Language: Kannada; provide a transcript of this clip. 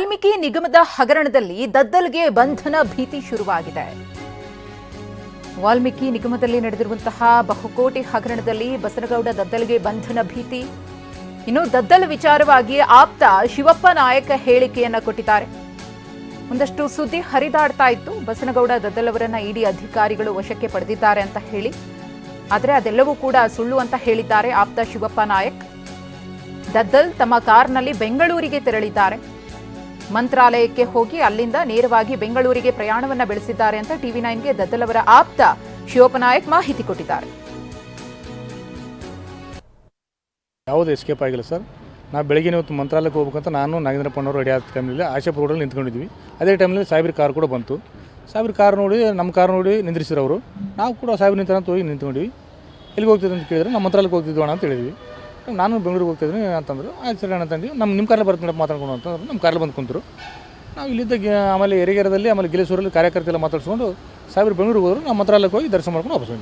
ವಾಲ್ಮೀಕಿ ನಿಗಮದ ಹಗರಣದಲ್ಲಿ ದದ್ದಲ್ಗೆ ಬಂಧನ ಭೀತಿ ಶುರುವಾಗಿದೆ. ವಾಲ್ಮೀಕಿ ನಿಗಮದಲ್ಲಿ ನಡೆದಿರುವಂತಹ ಬಹುಕೋಟಿ ಹಗರಣದಲ್ಲಿ ಬಸನಗೌಡ ದದ್ದಲ್ಗೆ ಬಂಧನ ಭೀತಿ. ಇನ್ನು ದದ್ದಲ್ ವಿಚಾರವಾಗಿ ಆಪ್ತ ಶಿವಪ್ಪ ನಾಯಕ ಹೇಳಿಕೆಯನ್ನ ಕೊಟ್ಟಿದ್ದಾರೆ. ಒಂದಷ್ಟು ಸುದ್ದಿ ಹರಿದಾಡ್ತಾ ಇತ್ತು. ಬಸನಗೌಡ ದದ್ದಲ್ ಅವರನ್ನ ಇಡಿ ಅಧಿಕಾರಿಗಳು ವಶಕ್ಕೆ ಪಡೆದಿದ್ದಾರೆ ಅಂತ ಹೇಳಿ. ಆದರೆ ಅದೆಲ್ಲವೂ ಕೂಡ ಸುಳ್ಳು ಅಂತ ಹೇಳಿದ್ದಾರೆ ಆಪ್ತ ಶಿವಪ್ಪ ನಾಯಕ್. ದದ್ದಲ್ ತಮ್ಮ ಕಾರ್ನಲ್ಲಿ ಬೆಂಗಳೂರಿಗೆ ತೆರಳಿದ್ದಾರೆ. ಮಂತ್ರಾಲಯಕ್ಕೆ ಹೋಗಿ ಅಲ್ಲಿಂದ ನೇರವಾಗಿ ಬೆಂಗಳೂರಿಗೆ ಪ್ರಯಾಣವನ್ನ ಬೆಳೆಸಿದ್ದಾರೆ ಅಂತ ಟಿವಿ ನೈನ್ಗೆ ದದ್ದಲವರ ಆಪ್ತ ಶಿವಪ್ಪನಾಯಕ್ ಮಾಹಿತಿ ಕೊಟ್ಟಿದ್ದಾರೆ. ಯಾವುದು ಎಸ್ಕೇಪ್ ಆಗಿಲ್ಲ ಸರ್. ನಾವು ಬೆಳಗ್ಗೆ ಇವತ್ತು ಮಂತ್ರಾಲಯಕ್ಕೆ ಹೋಗ್ಬೇಕಂತ ನಾನು ನಾಗೇಂದ್ರ ಪಣ್ಣವರು ರೆಡಿ ಆದ ಟೈಮಲ್ಲಿ ಆಶಾಪುರ ರೋಡಲ್ಲಿ ನಿಂತ್ಕೊಂಡಿದ್ವಿ. ಅದೇ ಟೈಮಲ್ಲಿ ಸಾಹೇಬ್ರ ಕಾರ್ ಕೂಡ ಬಂತು. ಸಾಹೇಬ್ರ ಕಾರ್ ನೋಡಿ ನಮ್ಮ ಕಾರ್ ನೋಡಿ ನಿಂದ್ರಿಸಿದ್ರು ಅವರು ನಾವು ಕೂಡ ಸಾಹೇಬ್ರ ನಿಂತ ಹೋಗಿ ನಿಂತ್ಕೊಂಡ್ವಿ ಎಲ್ಲಿಗೆ ಅಂತ ಕೇಳಿದ್ರೆ ನಮ್ಮ ಮಂತ್ರಾಲಯಕ್ಕೆ ಹೋಗ್ತಿದ್ದೋಣ ಅಂತ ಹೇಳಿದ್ವಿ. ನಾನು ಬೆಂಗಳೂರಿಗೆ ಹೋಗ್ತಿದ್ದೀನಿ ಅಂತಂದ್ರು, ಆಯ್ತು ಸರಿ ಅಂತಂದ್ವಿ ನಮ್ಮ ನಿಮ್ಮ ಕಾರಲ್ಲಿ ಬರ್ತೀನಿ ಮಾತಾಡ್ಕೊಂಡು ಅಂತಂದ್ರೆ ನಮ್ಮ ಕಾರಲ್ಲಿ ಬಂದು ಕುಂತರು. ನಾವು ಇಲ್ಲಿದ್ದ ಆಮೇಲೆ ಎರಿಗೆರದಲ್ಲಿ ಆಮೇಲೆ ಗಿಲೇಶ್ವರಲ್ಲಿ ಕಾರ್ಯಕರ್ತೆಲ್ಲ ಮಾತಾಡ್ಸ್ಕೊಂಡು ಸಾವಿರ ಬೆಂಗಳೂರಿಗೆ ಹೋದ್ರು, ನಮ್ಮ ಮಂತ್ರಾಲಯಕ್ಕೆ ಹೋಗಿ ದರ್ಶನ ಮಾಡ್ಕೊಂಡು ವಾಪಸ್